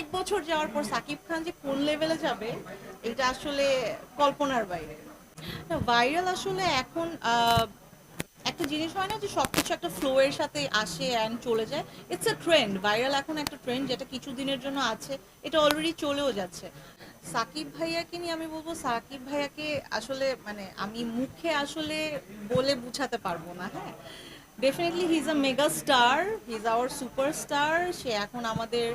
অনেক বছর যাওয়ার পর সাকিব খান যে কোন লেভেলে যাবে, এটা আসলে কল্পনার বাইরে। ভাইরাল আসলে এখন একটা জিনিস হয় না যে সবকিছু একটা ফ্লো এর সাথে আসে অ্যান্ড চলে যায়। ইটস এ ট্রেন্ড ভাইরাল এখন একটা ট্রেন্ড যেটা কিছু দিনের জন্য আছে, এটা অলরেডি চলেও যাচ্ছে। সাকিব ভাইয়াকে নিয়ে আমি বলব, সাকিব ভাইয়াকে আসলে মানে আমি মুখে আসলে বলে বুঝাতে পারব না হ্যাঁ? Definitely he is a mega star he is our superstar সে এখন আমাদের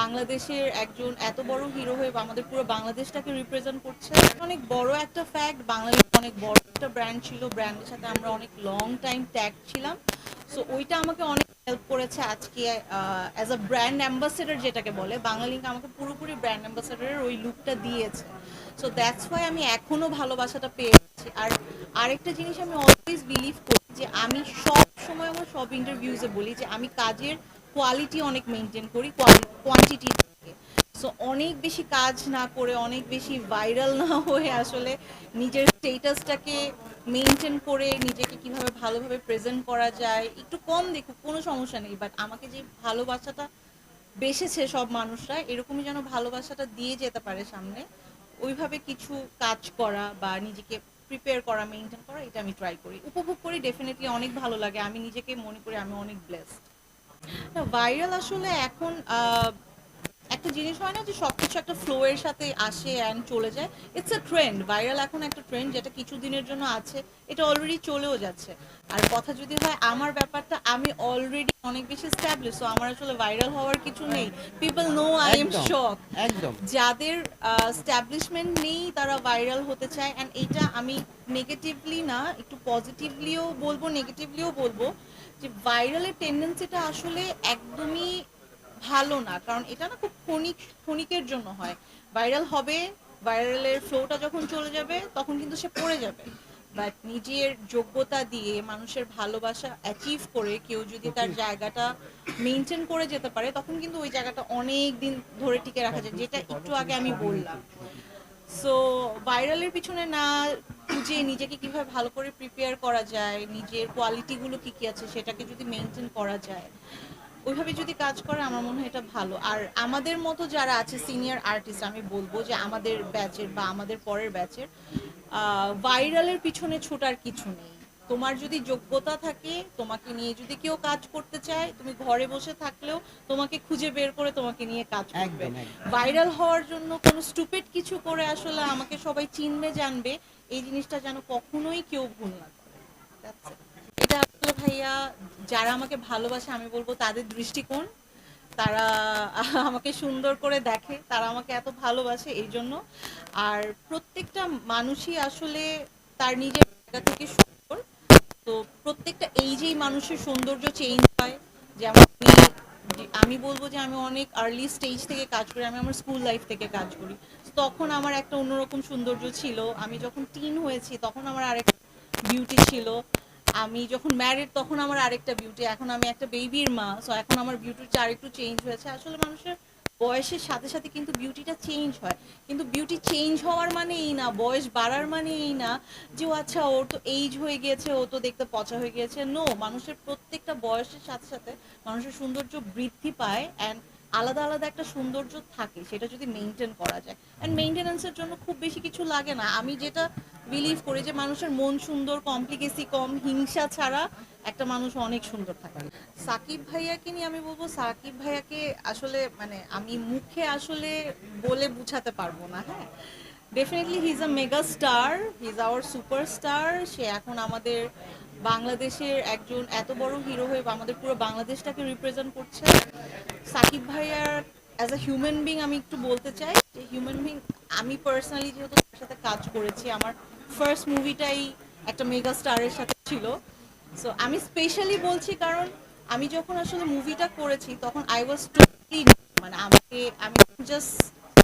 বাংলাদেশের একজন এত বড় হিরো হয়ে আমাদের পুরো বাংলাদেশটাকে রিপ্রেজেন্ট করছে। অনেক বড় একটা ফ্যাক্ট বাংলাদেশ অনেক বড় একটা ব্র্যান্ড ছিল। ব্র্যান্ডের সাথে আমরা অনেক লং টাইম ট্যাগ ছিলাম। সো ওইটা আমাকে অনেক হেল্প করেছে আজকে অ্যাজ আ ব্র্যান্ড অ্যাম্বাসেডর যেটাকে বলে। বাংলালিঙ্ক আমাকে পুরোপুরি ব্র্যান্ড অ্যাম্বাসেডরের ওই লুকটা দিয়েছে। সো দ্যাটস ওয়াই আমি এখনও ভালোবাসাটা পেয়েছি আর আরেকটা জিনিস আমি অলওয়েজ বিলিভ করি যে আমি সব সময় আমার সব ইন্টারভিউজে বলি যে আমি কাজের কোয়ালিটি অনেক মেনটেন করি কোয়ান্টিটি সো অনেক বেশি কাজ না করে, অনেক বেশি ভাইরাল না হয়ে আসলে নিজের স্টেটাসটাকে মেনটেন করে, নিজেকে কীভাবে ভালোভাবে প্রেজেন্ট করা যায়, একটু কম দেখুক, কোনো সমস্যা নেই। বাট আমাকে যে ভালোবাসাটা বেসেছে সব মানুষরা, এরকমই যেন ভালোবাসাটা দিয়ে যেতে পারে সামনে, ওইভাবে কিছু কাজ করা বা নিজেকে প্রিপেয়ার করা মেনটেন করা, এটা আমি ট্রাই করি। উপভোগ করি ডেফিনেটলি অনেক ভালো লাগে। আমি নিজেকে মনে করি, আমি অনেক ব্লেসড ভাইরাল আসলে এখন একটা জিনিস হয় না যে সবকিছু একটা ফ্লো এর সাথে আসে অ্যান্ড চলে যায়। ইটস এ ট্রেন্ড ভাইরাল এখন একটা ট্রেন্ড যেটা কিছু দিনের জন্য আছে এটা অলরেডি চলেও যাচ্ছে। আর কথা যদি হয় আমার ব্যাপারটা আমি অলরেডি অনেক বেশি স্ট্যাবলিশ সো আমার আসলে ভাইরাল হওয়ার কিছু নেই। People know I am shock একদম যাদের স্ট্যাবলিশমেন্ট নেই তারা ভাইরাল হতে চায় অ্যান্ড এটা আমি নেগেটিভলি না একটু পজিটিভলিও বলব নেগেটিভলিও বলব। যে ভাইরালের টেন্ডেন্সিটা আসলে একদমই ভালো না। কারণ এটা না খুব ক্ষণিক ক্ষণিকের জন্য হয়। ভাইরাল হবে ভাইরালের ফ্লোটা যখন চলে যাবে তখন কিন্তু সে পড়ে যাবে। বাট নিজের যোগ্যতা দিয়ে মানুষের ভালোবাসা অ্যাচিভ করে কেউ যদি তার জায়গাটা মেনটেন করে যেতে পারে তখন কিন্তু ওই জায়গাটা অনেক দিন ধরে টিকে রাখা যায় যেটা একটু আগে আমি বললাম। সো ভাইরালের পিছনে না খুঁজে নিজেকে কীভাবে ভালো করে প্রিপেয়ার করা যায়, নিজের কোয়ালিটিগুলো কি কি আছে সেটাকে যদি মেনটেন করা যায়, ওইভাবে যদি কাজ করে আমার মনে হয় এটা ভালো। আর আমাদের মতো যারা আছে সিনিয়র আর্টিস্ট আমি বলব যে আমাদের ব্যাচের বা আমাদের পরের ব্যাচের ভাইরালের পিছনে ছোটার কিছু নেই। তোমার যদি যোগ্যতা থাকে তোমাকে নিয়ে যদি কেউ কাজ করতে চায় তুমি ঘরে বসে থাকলেও তোমাকে খুঁজে বের করে তোমাকে নিয়ে কাজ করবে। ভাইরাল হওয়ার জন্য কোনো স্টুপিড কিছু করে আসলে আমাকে সবাই চিনবে জানবে। এই জিনিসটা যেন কখনোই কেউ ভুল না করে। এটা আসলে ভাইয়া যারা আমাকে ভালোবাসে আমি বলব তাদের দৃষ্টিকোণ। তারা আমাকে সুন্দর করে দেখে তারা আমাকে এত ভালোবাসে এই জন্য। আর প্রত্যেকটা মানুষই আসলে তার নিজের জায়গা থেকে তো প্রত্যেকটা এই যেই মানুষের সৌন্দর্য চেঞ্জ হয় যেমন আমি- আমি বলব যে আমি অনেক আর্লি স্টেজ থেকে কাজ করি, আমি আমার স্কুল লাইফ থেকে কাজ করি। তখন আমার একটা অন্যরকম সৌন্দর্য ছিল। আমি যখন টিন হয়েছি, তখন আমার আরেক বিউটি ছিল। আমি যখন ম্যারিড তখন আমার আরেকটা বিউটি এখন আমি একটা বেবির মা সো এখন আমার বিউটিটা আরেকটু চেঞ্জ হয়েছে। আসলে মানুষের বয়সের সাথে সাথে কিন্তু বিউটিটা চেঞ্জ হয়। কিন্তু বিউটি চেঞ্জ হওয়ার মানে এই না, বয়স বাড়ার মানে এই না যে, ও আচ্ছা ওর তো এইজ হয়ে গিয়েছে, ও তো দেখতে পচা হয়ে গিয়েছে। নো মানুষের প্রত্যেকটা বয়সের সাথে সাথে মানুষের সৌন্দর্য বৃদ্ধি পায় অ্যান্ড আলাদা আলাদা একটা সৌন্দর্য থাকে, সেটা যদি মেনটেন করা যায়। অ্যান্ড মেনটেন্যান্সের জন্য খুব বেশি কিছু লাগে না। আমি যেটা বিলিভ করি যে মানুষের মন সুন্দর কমপ্লিকেসি কম, হিংসা ছাড়া একটা মানুষ অনেক সুন্দর থাকে। সাকিব ভাইয়াকে নিয়ে আমি বলব, সাকিব ভাইয়াকে আসলে মানে আমি মুখে আসলে বলে বুঝাতে পারব না হ্যাঁ? Definitely he is a mega star he is our superstar সে এখন আমাদের বাংলাদেশের একজন এত বড় হিরো হয়ে আমাদের পুরো বাংলাদেশটাকে রিপ্রেজেন্ট করছে। সাকিব ভাইয়ার অ্যাজ আ হিউম্যান বিং আমি একটু বলতে চাই, যে হিউম্যান বিং আমি পার্সোনালি যেহেতু সাথে কাজ করেছি। আমার ফার্স্ট মুভিটাই একটা মেগা স্টারের সাথে ছিল। সো আমি স্পেশালি বলছি কারণ আমি যখন আসলে মুভিটা করেছি, তখন আই ওয়াজ টোটালি মানে আমাকে, আমি জাস্ট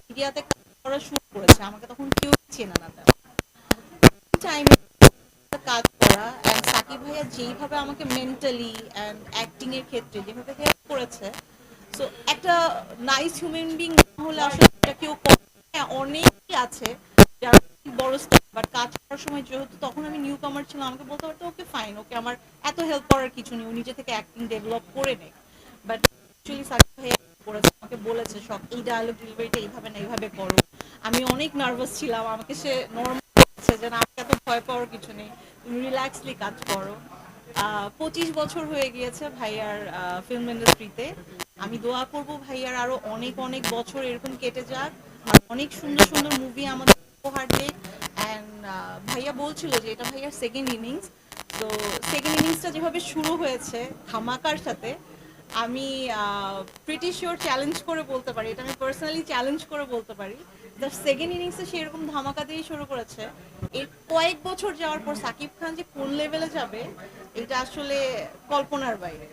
মিডিয়াতে করা শুরু করেছে। আমাকে তখন কেউ চেনে না টাইমে কাজ করা অ্যান্ড সাকিব ভাইয়া যেইভাবে আমাকে মেন্টালি অ্যান্ড অ্যাক্টিং এর ক্ষেত্রে যেভাবে হেল্প করেছে। সো একটা নাইস হিউম্যান বিং হলে আসলে কেউ অনেকেই আছে যারা বড় বাট কাজ করার সময় যেহেতু তখন আমি নিউ কামার ছিলাম, আমাকে বলতে পারতো ওকে ফাইন ওকে আমার এত হেল্প করার কিছু নেই, ও নিজে থেকে অ্যাক্টিং ডেভেলপ করে নেয় বাট অ্যাকচুয়ালি সাকিব করেছে, আমাকে বলেছে সব এই ডেলিভারিটা এইভাবে না, এইভাবে করো। আমি অনেক নার্ভাস ছিলাম, আমাকে সে নর্মাল যে, না, আমাকে এত ভয় পাওয়ার কিছু নেই, তুমি রিল্যাক্সলি কাজ করো। পঁচিশ বছর হয়ে গিয়েছে ভাইয়ার ফিল্ম ইন্ডাস্ট্রিতে আমি দোয়া করব ভাইয়ার আরও অনেক অনেক বছর এরকম কেটে যাক। অনেক সুন্দর সুন্দর মুভি আমাদের উপহার অ্যান্ড ভাইয়া বলছিল যে এটা ভাইয়ার সেকেন্ড ইনিংস তো সেকেন্ড ইনিংসটা যেভাবে শুরু হয়েছে ধামাকার সাথে, আমি প্রিটি শিওর চ্যালেঞ্জ করে বলতে পারি। এটা আমি পার্সোনালি চ্যালেঞ্জ করে বলতে পারি। দ্য সেকেন্ড ইনিংসে সেরকম ধামাকা দিয়েই শুরু করেছে। এর কয়েক বছর যাওয়ার পর সাকিব খান যে কোন লেভেলে যাবে, এটা আসলে কল্পনার বাইরে।